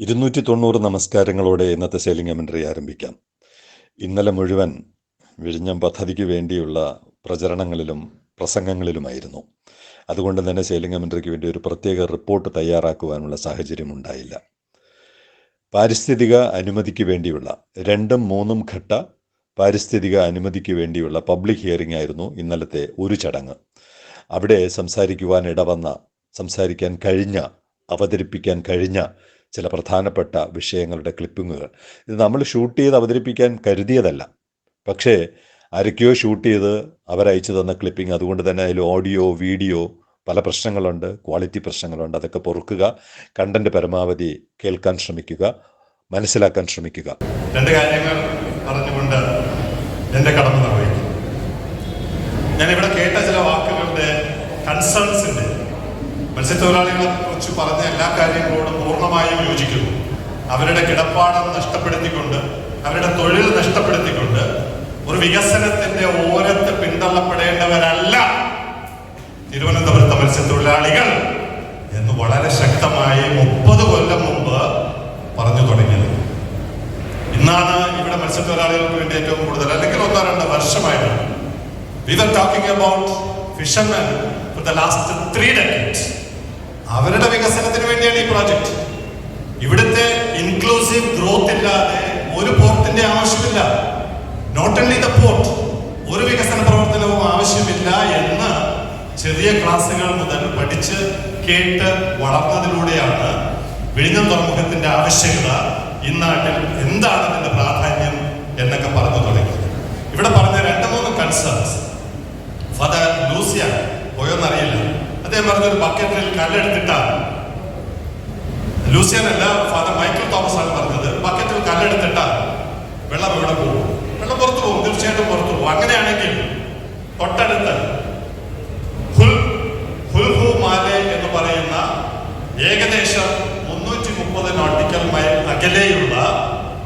ഇരുന്നൂറ്റി തൊണ്ണൂറ് നമസ്കാരങ്ങളോടെ ഇന്നത്തെ സെയിലിംഗ് കമൻട്രി ആരംഭിക്കാം. ഇന്നലെ മുഴുവൻ വിഴിഞ്ഞം പദ്ധതിക്ക് വേണ്ടിയുള്ള പ്രചരണങ്ങളിലും പ്രസംഗങ്ങളിലുമായിരുന്നു. അതുകൊണ്ട് തന്നെ സെയിലിംഗ് കമൻട്രിക്ക് വേണ്ടി ഒരു പ്രത്യേക റിപ്പോർട്ട് തയ്യാറാക്കുവാനുള്ള സാഹചര്യം ഉണ്ടായില്ല. പാരിസ്ഥിതിക അനുമതിക്ക് വേണ്ടിയുള്ള രണ്ടും മൂന്നും ഘട്ട പാരിസ്ഥിതിക അനുമതിക്ക് വേണ്ടിയുള്ള പബ്ലിക് ഹിയറിംഗ് ആയിരുന്നു ഇന്നലത്തെ ഒരു ചടങ്ങ്. അവിടെ സംസാരിക്കുവാൻ ഇടവന്ന സംസാരിക്കാൻ കഴിഞ്ഞ അവതരിപ്പിക്കാൻ കഴിഞ്ഞ ചില പ്രധാനപ്പെട്ട വിഷയങ്ങളുടെ ക്ലിപ്പിങ്ങുകൾ ഇത് നമ്മൾ ഷൂട്ട് ചെയ്ത് അവതരിപ്പിക്കാൻ കരുതിയതല്ല. പക്ഷേ ആരൊക്കെയോ ഷൂട്ട് ചെയ്ത് അവരയച്ചു തന്ന ക്ലിപ്പിംഗ് അതുകൊണ്ട് തന്നെ അതിൽ ഓഡിയോ വീഡിയോ പല പ്രശ്നങ്ങളുണ്ട് ക്വാളിറ്റി പ്രശ്നങ്ങളുണ്ട്. അതൊക്കെ പൊറുക്കുക കണ്ടന്റ് പരമാവധി കേൾക്കാൻ ശ്രമിക്കുക മനസ്സിലാക്കാൻ ശ്രമിക്കുക. രണ്ട് കാര്യങ്ങൾ പറഞ്ഞുകൊണ്ട് എന്റെ കടമ നിർവഹിക്കും. ഞാൻ ഇവിടെ കേട്ട ചില വാക്കുകളുടെ കൺസേൺസിന്റെ മത്സ്യത്തൊഴിലാളികളെ കുറിച്ച് പറഞ്ഞ എല്ലാ കാര്യങ്ങളോടും പൂർണമായും യോജിക്കുന്നു. അവരുടെ കിടപ്പാടം നഷ്ടപ്പെടുത്തിക്കൊണ്ട് അവരുടെ തൊഴിൽ നഷ്ടപ്പെടുത്തിക്കൊണ്ട് ഒരു വികസനത്തിന്റെ ഓരത്ത് പിന്തള്ളപ്പെടേണ്ടവരല്ല തിരുവനന്തപുരത്തെ മത്സ്യത്തൊഴിലാളികൾ എന്ന് വളരെ ശക്തമായി മുപ്പത് കൊല്ലം മുമ്പ് പറഞ്ഞു തുടങ്ങിയത്. ഇന്നാണ് ഇവിടെ മത്സ്യത്തൊഴിലാളികൾക്ക് വേണ്ടി ഏറ്റവും കൂടുതൽ അല്ലെങ്കിൽ ഒന്നോ രണ്ടോ വർഷമായിട്ടുണ്ട് we talking about fishermen for the last three decades അവരുടെ വികസനത്തിന് വേണ്ടിയാണ് ഈ പ്രോജക്റ്റ്. ഇവിടുത്തെ ഇൻക്ലൂസീവ് ഗ്രോത്ത് ഇല്ലാതെ ഒരു പോർട്ടിന്റെ ആവശ്യമില്ല. നോട്ട് ഓൺലി ദ പോർട്ട് ഒരു വികസന പ്രവർത്തനവും ആവശ്യമില്ല എന്ന് ചെറിയ ക്ലാസ്സുകൾ മുതൽ പഠിച്ച് കേട്ട് വളർന്നതിലൂടെയാണ് വിഴിഞ്ഞം തുറമുഖത്തിന്റെ ആവശ്യകത ഇന്നാട്ടിൽ എന്താണ് അതിന്റെ പ്രാധാന്യം എന്നൊക്കെ പറഞ്ഞു തുടങ്ങി ഇവിടെ പറഞ്ഞ രണ്ട് മൂന്ന് കൺസേൺസ് ഫാദർ ലൂസിയ പോയോന്നറിയില്ല. അദ്ദേഹം പറഞ്ഞൊരു ബക്കറ്റിൽ കല്ലെടുത്തിട്ട ലൂസിയൻ അല്ല ഫാദർ മൈക്കിൾ തോമസ് ആണ് പറഞ്ഞത്. ബക്കറ്റിൽ കല്ലെടുത്തിട്ട വെള്ളം എവിടെ പോകും? വെള്ളം പുറത്തു പോകും തീർച്ചയായിട്ടും പുറത്തു പോകും. അങ്ങനെയാണെങ്കിൽ തൊട്ടടുത്ത് ഹുൽ ഹുൽഹു മാലെ എന്ന് പറയുന്ന ഏകദേശം മുന്നൂറ്റി മുപ്പത് നോട്ടിക്കൽ മൈൽ അകലെയുള്ള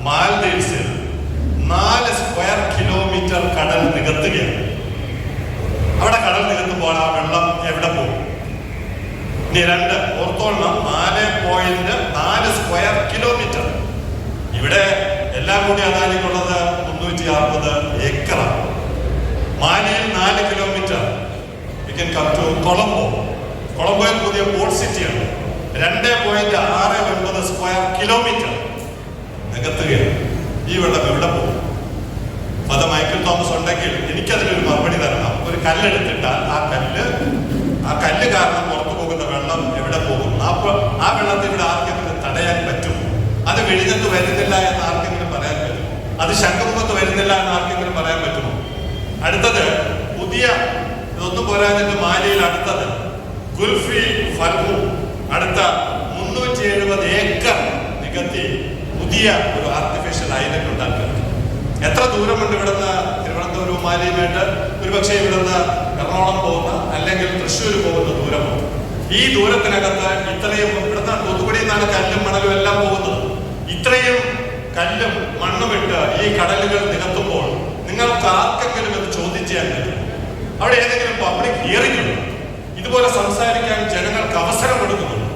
മാൽദീവ്സിൽ നാല് സ്ക്വയർ കിലോമീറ്റർ കടൽ നികത്തുകയാണ്. അവിടെ കടൽ നികത്തുമ്പോൾ ആ വെള്ളം എവിടെ പോകും? ഇനി രണ്ട്. ഓർത്തോളണം. നാല് പോയിന്റ് നാല് സ്ക്വയർ കിലോമീറ്റർ ഇവിടെ എല്ലാം കൂടി അദാനിക്കുള്ളത് മുന്നൂറ്റി അറുപത് ഏക്കറാണ് മാലിയിൽ നാല് kilometre you can come to Colombo കൊളംബോയിൽ പുതിയ പോർട്ട് സിറ്റിയാണ് രണ്ട് പോയിന്റ് ആറ് ഒൻപത് സ്ക്വയർ കിലോമീറ്റർ നികത്തുകയാണ്. ഈ വെള്ളം എവിടെ പോകും? അത് മൈക്കിൾ തോമസ് ഉണ്ടെങ്കിൽ എനിക്കതിനൊരു മറുപടി തരണം. ഒരു കല്ലെടുത്തിട്ടാൽ ആ കല്ല് ആ കല്ല് കാരണം പുറത്തു പോകും ആ വെള്ളത്തെ ഇവിടെ ആർക്കെങ്കിലും തടയാൻ പറ്റും അത് വിഴിഞ്ഞത്ത് വരുന്നില്ല എന്ന് ആർക്കെങ്കിലും പറയാൻ പറ്റും അത് ശംഖമുഖത്ത് വരുന്നില്ല എന്ന് ആർക്കെങ്കിലും പറയാൻ പറ്റുമോ? അടുത്തത് പുതിയ ഇതൊന്നും പോരാഞ്ഞിട്ട് മാലിയിൽ അടുത്തത് ഗുൽഫി ഫർഹു അടുത്ത മുന്നൂറ്റി എഴുപത് ഏക്കർ നികത്തി പുതിയ ഒരു ആർട്ടിഫിഷ്യൽ ഐലൻഡ് ഉണ്ടാക്കുക എത്ര ദൂരമുണ്ട് ഇവിടുന്ന് തിരുവനന്തപുരവും മാലിയുമായിട്ട്? ഒരുപക്ഷെ ഇവിടുന്ന് എറണാകുളം പോകുന്ന അല്ലെങ്കിൽ തൃശ്ശൂർ പോകുന്ന ദൂരമോ ഈ ദൂരത്തിനകത്ത് ഇത്രയും ഇവിടുന്ന് തൂത്തുക്കുടിയിൽ നിന്നാണ് കല്ലും മണലും എല്ലാം പോകുന്നത്. ഇത്രയും കല്ലും മണ്ണും ഇട്ട് ഈ കടലുകൾ നികത്തുമ്പോൾ നിങ്ങൾക്ക് ആർക്കെങ്കിലും ഇത് ചോദിച്ചാൽ അവിടെ ഏതെങ്കിലും പബ്ലിക് ഹിയറിംഗ് ഉണ്ടോ? ഇതുപോലെ സംസാരിക്കാൻ ജനങ്ങൾക്ക് അവസരം കൊടുക്കുന്നുണ്ട്?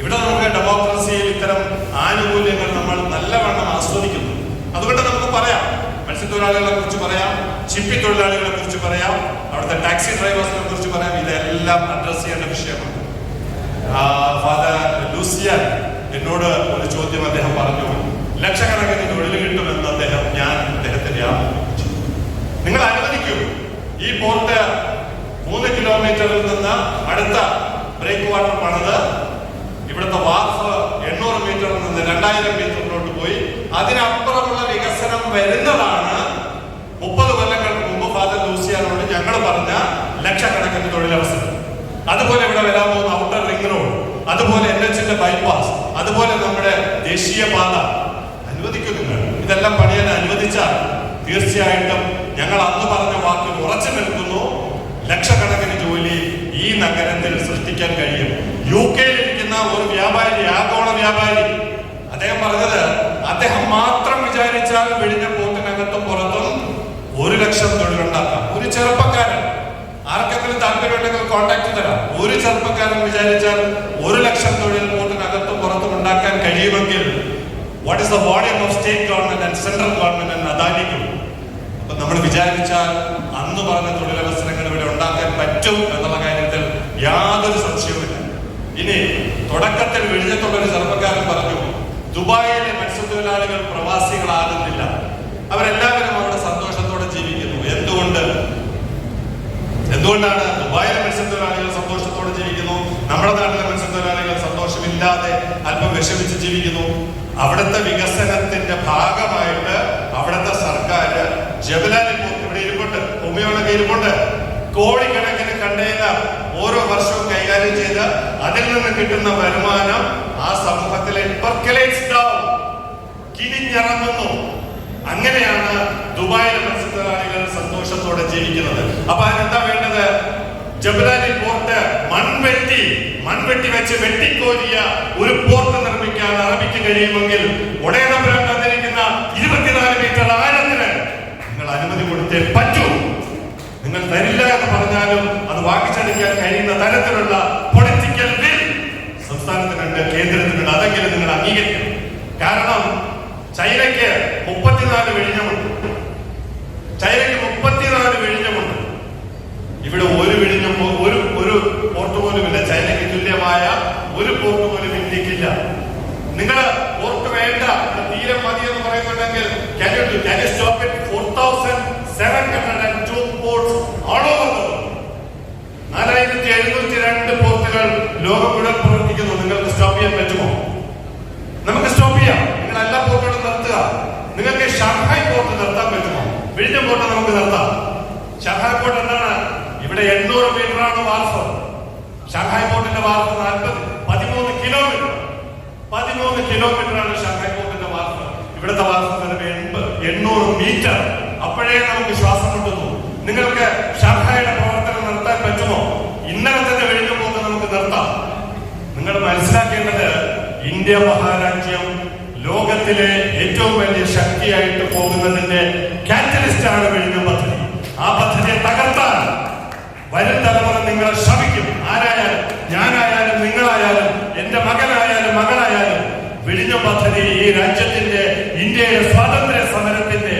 ഇവിടെ നമുക്ക് ഡെമോക്രസിയിൽ ഇത്തരം ആനുകൂല്യങ്ങൾ നമ്മൾ നല്ലവണ്ണം ആസ്വദിക്കുന്നു. അതുകൊണ്ട് നമുക്ക് പറയാം. മത്സ്യത്തൊഴിലാളികളെ കുറിച്ച് പറയാം. ചിപ്പി തൊഴിലാളികളെ കുറിച്ച് പറയാം. അവിടുത്തെ ടാക്സി ഡ്രൈവേഴ്സിനെ കുറിച്ച് പറയാം. ഇതെല്ലാം അഡ്രസ് ചെയ്യേണ്ട വിഷയമാണ്. ഫാദർ ലൂസിയൻ എന്നോട് ഒരു ചോദ്യം അദ്ദേഹം പറഞ്ഞു. ലക്ഷക്കണക്കിന് തൊഴിൽ കിട്ടുമെന്ന് അദ്ദേഹം ഞാൻ അദ്ദേഹത്തിന്റെ ആഗ്രഹിച്ചു നിങ്ങൾ അനുവദിക്കൂ ഈ പോർട്ട് മൂന്ന് കിലോമീറ്ററിൽ നിന്ന് അടുത്ത ബ്രേക്ക് വാട്ടർ പണിത്. ഇവിടുത്തെ വാർഫ് എണ്ണൂറ് മീറ്ററിൽ നിന്ന് രണ്ടായിരം മീറ്ററിലോട്ട് പോയി. അതിനപ്പുറമുള്ള വികസനം വരുന്നതാണ് മുപ്പത് കൊല്ലങ്ങൾക്ക് മുമ്പ് ഫാദർ ലൂസിയാനോട് ഞങ്ങൾ പറഞ്ഞ ലക്ഷക്കണക്കിന് തൊഴിലവസരം. അതുപോലെ ഇവിടെ വരാൻ പോകുന്ന ഔട്ടർ റിംഗ് റോഡ് അതുപോലെ എൻ എച്ചിന്റെ ബൈപ്പാസ് അതുപോലെ നമ്മുടെ ദേശീയ ദേശീയപാത നിങ്ങൾ. ഇതെല്ലാം പണിയാൻ അനുവദിച്ചാൽ തീർച്ചയായിട്ടും ഞങ്ങൾ അന്ന് പറഞ്ഞ വാക്കിൽ ഉറച്ചു നിൽക്കുന്നു. ലക്ഷക്കണക്കിന് ജോലി ഈ നഗരത്തിൽ സൃഷ്ടിക്കാൻ കഴിയും. യു കെയിൽ ഇരിക്കുന്ന ഒരു വ്യാപാരി ആഗോള വ്യാപാരി അദ്ദേഹം പറഞ്ഞത് അദ്ദേഹം മാത്രം വിചാരിച്ചാൽ വിഴിഞ്ഞ പോത്തിനകത്തും പുറത്തും ഒരു ലക്ഷം തൊഴിലുണ്ടാക്കാം. ഒരു ചെറുപ്പക്കാരൻ ആർക്കെങ്കിലും കോണ്ടാക്ട് തരാം ഒരു ചെറുപ്പക്കാരൻ വിചാരിച്ചാൽ ഒരു ലക്ഷം തൊഴിൽ പോത്തിനകത്തും പുറത്തും ഉണ്ടാക്കാം ഉണ്ടാക്കാൻ കഴിയുമെങ്കിൽ what is the volume of state government and central government and അദാനിക്കും അപ്പൊ നമ്മൾ വിചാരിച്ചാൽ അന്ന് പറഞ്ഞ തൊഴിലവസരങ്ങൾ ഇവിടെ ഉണ്ടാക്കാൻ പറ്റും എന്നുള്ള കാര്യത്തിൽ യാതൊരു സംശയവുമില്ല. ഇനി തുടക്കത്തിൽ വിഴിഞ്ഞത്തുള്ള ഒരു ചെറുപ്പക്കാരൻ പറഞ്ഞു ദുബായിലെ മത്സ്യത്തൊഴിലാളികൾ പ്രവാസികളാകുന്നില്ല. അവരെല്ലാവരും അവിടെ സന്തോഷത്തോടെ ജീവിക്കുന്നു. എന്തുകൊണ്ട്? എന്തുകൊണ്ടാണ് ദുബായിലെ മത്സ്യത്തൊഴിലാളികൾ സന്തോഷത്തോടെ ജീവിക്കുന്നു? നമ്മുടെ നാട്ടിലെ മത്സ്യത്തൊഴിലാളികൾ സന്തോഷമില്ലാതെ അല്പം വിഷമിച്ച് ജീവിക്കുന്നു. അവിടുത്തെ വികസനത്തിന്റെ ഭാഗമായിട്ട് അവിടുത്തെ സർക്കാർ ജബലാലി ഇവിടെ ഇരിപ്പുണ്ട്. ഭൂമിയോടൊക്കെ ഇരിപ്പുണ്ട്. കോടിക്കണക്കിന് കണ്ടെയ്നർ ഓരോ വർഷവും കൈകാര്യം ചെയ്ത് അതിൽ നിന്ന് കിട്ടുന്ന വരുമാനം ആ സമൂഹത്തിലെ കിരിഞ്ഞിറങ്ങുന്നു അങ്ങനെയാണ് ദുബായിലെ മത്സ്യത്തൊഴിലാളികൾ സന്തോഷത്തോടെ ജീവിക്കുന്നത്. അപ്പൊ അതിനെന്താ വേണ്ടത്? ജബലാലി പോർട്ട് മൺവെട്ടി മൺവെട്ടി വെച്ച് വെട്ടിക്കോരിയ ഒരു പോർട്ട് നിർമ്മിക്കാൻ അറബിക്ക് കഴിയുമെങ്കിൽ ഒടേതപുരം തന്നിരിക്കുന്ന ഇരുപത്തിനാല് മീറ്റർ ആഴത്തിന് നിങ്ങൾ അനുമതി കൊടുത്തേ പറ്റൂ. നിങ്ങൾ തരില്ല എന്ന് പറഞ്ഞാലും അത് വാങ്ങിച്ചെടുക്കാൻ കഴിയുന്ന തരത്തിലുള്ള പൊളിറ്റിക്കൽ ബിൽ സംസ്ഥാനത്തിനുണ്ട് കേന്ദ്രത്തിനുണ്ട്. അതെങ്കിലും നിങ്ങൾ അംഗീകരിക്കണം. കാരണം ചൈനയ്ക്ക് മുപ്പത്തിനാല് വിഴിഞ്ഞമുണ്ട് ചൈനയ്ക്ക് മുപ്പത്തിനാല് വിഴിഞ്ഞമുണ്ട് ഇവിടെ ഒരു വിഴിഞ്ഞം പോ- ഒരു ഒരു പോർട്ട് പോലും ഇല്ല ചൈനയ്ക്ക് തുല്യമായ ഒരു പോർട്ട് പോലും ഇന്ത്യക്കില്ല നിങ്ങൾ പോർട്ട് വേണ്ട ഇവിടെ തീരെ മതി എന്ന് പറയുന്നുണ്ടെങ്കിൽ can you do- can you stop it? 4,702 ports all over the world. നാലായിരത്തി എഴുന്നൂറ്റി രണ്ട് പോർട്ടുകൾ ലോകം മുഴുവൻ പ്രവർത്തിക്കുന്നു നിങ്ങൾക്ക് സ്റ്റോപ്പ് ചെയ്യാൻ പറ്റുമോ നമുക്ക് സ്റ്റോപ്പ് ചെയ്യാം നിങ്ങൾ എല്ലാ പോർട്ടുകളും നിർത്തുക നിങ്ങൾക്ക് ഷാങ്ഹായ് പോർട്ട് നിർത്താൻ പറ്റുമോ വിഴിഞ്ഞം പോർട്ട് നമുക്ക് നിർത്താം ഷാങ്ഹായ് പോർട്ട് എന്താണ് ഇവിടെ എണ്ണൂറ് മീറ്റർ ആണ് വാർഫ്. ഷാങ്ഹായ് പോർട്ടിന്റെ വാർഫ് നാൽപ്പത് പതിമൂന്ന് കിലോമീറ്റർ. പതിമൂന്ന് കിലോമീറ്റർ ആണ് ഷാങ്ഹായ് പോർട്ടിന്റെ വാർഫ്. ഇവിടുത്തെ വാർഫ് വരുമ്പോൾ എൺപത് എണ്ണൂറ് മീറ്റർ. അപ്പോഴേ നമുക്ക് ശ്വാസം കിട്ടുന്നു നിങ്ങൾക്ക് ഷാങ്ഹായുടെ പ്രവർത്തനം നിർത്താൻ പറ്റുമോ? ഇന്നലെ തന്നെ വെളിഞ്ഞു പോക്ക് നമുക്ക് നിർത്താം. നിങ്ങൾ മനസ്സിലാക്കേണ്ടത് ഇന്ത്യ മഹാരാജ്യം ലോകത്തിലെ ഏറ്റവും വലിയ ശക്തിയായിട്ട് പോകുന്നതിന്റെ കാറ്റലിസ്റ്റ് ആണ് വിഴിഞ്ഞ പദ്ധതി പദ്ധതിയെ തകർത്താൻ വരും തലമുറ നിങ്ങളെ ശ്രമിക്കും ആരായാലും ഞാനായാലും നിങ്ങളായാലും എന്റെ മകനായാലും മകളായാലും വിഴിഞ്ഞ പദ്ധതി ഈ രാജ്യത്തിന്റെ ഇന്ത്യയുടെ സ്വാതന്ത്ര്യ സമരത്തിന്റെ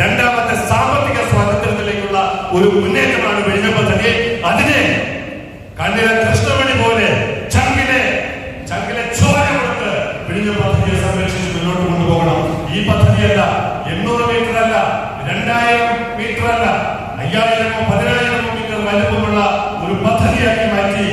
രണ്ടാമത്തെ സാമ്പത്തിക സ്വാതന്ത്ര്യത്തിലേക്കുള്ള ഒരു മുന്നേറ്റമാണ് വിഴിഞ്ഞ പദ്ധതി. അതിനെ കണ്ണിലെ കൃഷ്ണമണി പോലെ ചങ്കിലെ ചങ്കിലെ ചോര കൊടുത്ത് വിഴിഞ്ഞ പദ്ധതിയെ സംരക്ഷിച്ച് മുന്നോട്ട് കൊണ്ടുപോകണം. ഈ പദ്ധതിയല്ല എണ്ണൂറ് മീറ്റർ അല്ല രണ്ടായിരം മീറ്റർ അല്ല അയ്യായിരമോ പതിനായിരമോ മീറ്റർ വലുപ്പമുള്ള ഒരു പദ്ധതിയാക്കി മാറ്റി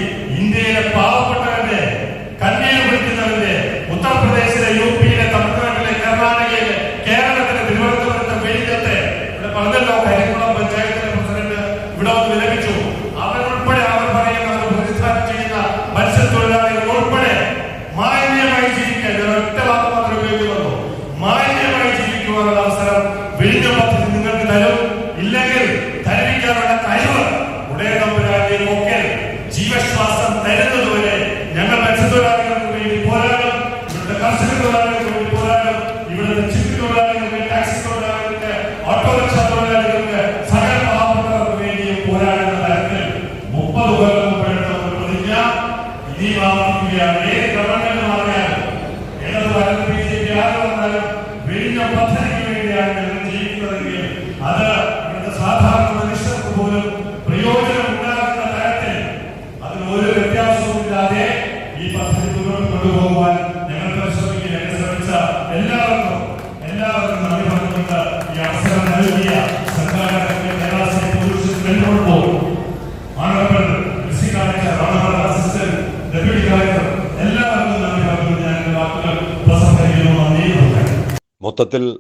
മൊത്തത്തിൽ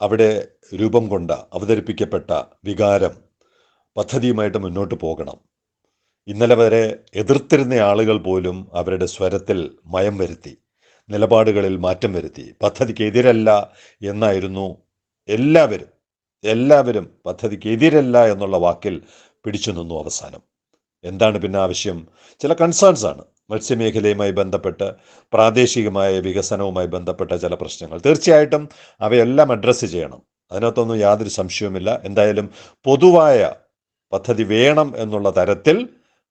അവിടെ രൂപം കൊണ്ട അവതരിപ്പിക്കപ്പെട്ട വികാരം പദ്ധതിയുമായിട്ട് മുന്നോട്ട് പോകണം. ഇന്നലെ വരെ എതിർത്തിരുന്ന ആളുകൾ പോലും അവരുടെ സ്വരത്തിൽ മയം വരുത്തി നിലപാടുകളിൽ മാറ്റം വരുത്തി പദ്ധതിക്കെതിരല്ല എന്നായിരുന്നു എല്ലാവരും എല്ലാവരും പദ്ധതിക്കെതിരല്ല എന്നുള്ള വാക്കിൽ പിടിച്ചു നിന്നു അവസാനം. എന്താണ് പിന്നെ ആവശ്യം? ചില കൺസേൺസ് ആണ്. മത്സ്യമേഖലയുമായി ബന്ധപ്പെട്ട് പ്രാദേശികമായ വികസനവുമായി ബന്ധപ്പെട്ട ചില പ്രശ്നങ്ങൾ. തീർച്ചയായിട്ടും അവയെല്ലാം അഡ്രസ്സ് ചെയ്യണം. അതിനകത്തൊന്നും യാതൊരു സംശയവുമില്ല. എന്തായാലും പൊതുവായ പദ്ധതി വേണം എന്നുള്ള തരത്തിൽ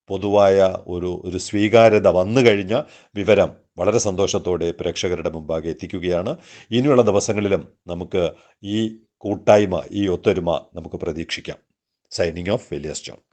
പൊതുവായ ഒരു ഒരു സ്വീകാര്യത വന്നു കഴിഞ്ഞ വിവരം വളരെ സന്തോഷത്തോടെ പ്രേക്ഷകരുടെ മുമ്പാകെ എത്തിക്കുകയാണ്. ഇനിയുള്ള ദിവസങ്ങളിലും നമുക്ക് ഈ കൂട്ടായ്മ ഈ ഒത്തൊരുമ നമുക്ക് പ്രതീക്ഷിക്കാം. Signing off വെലിയസ് John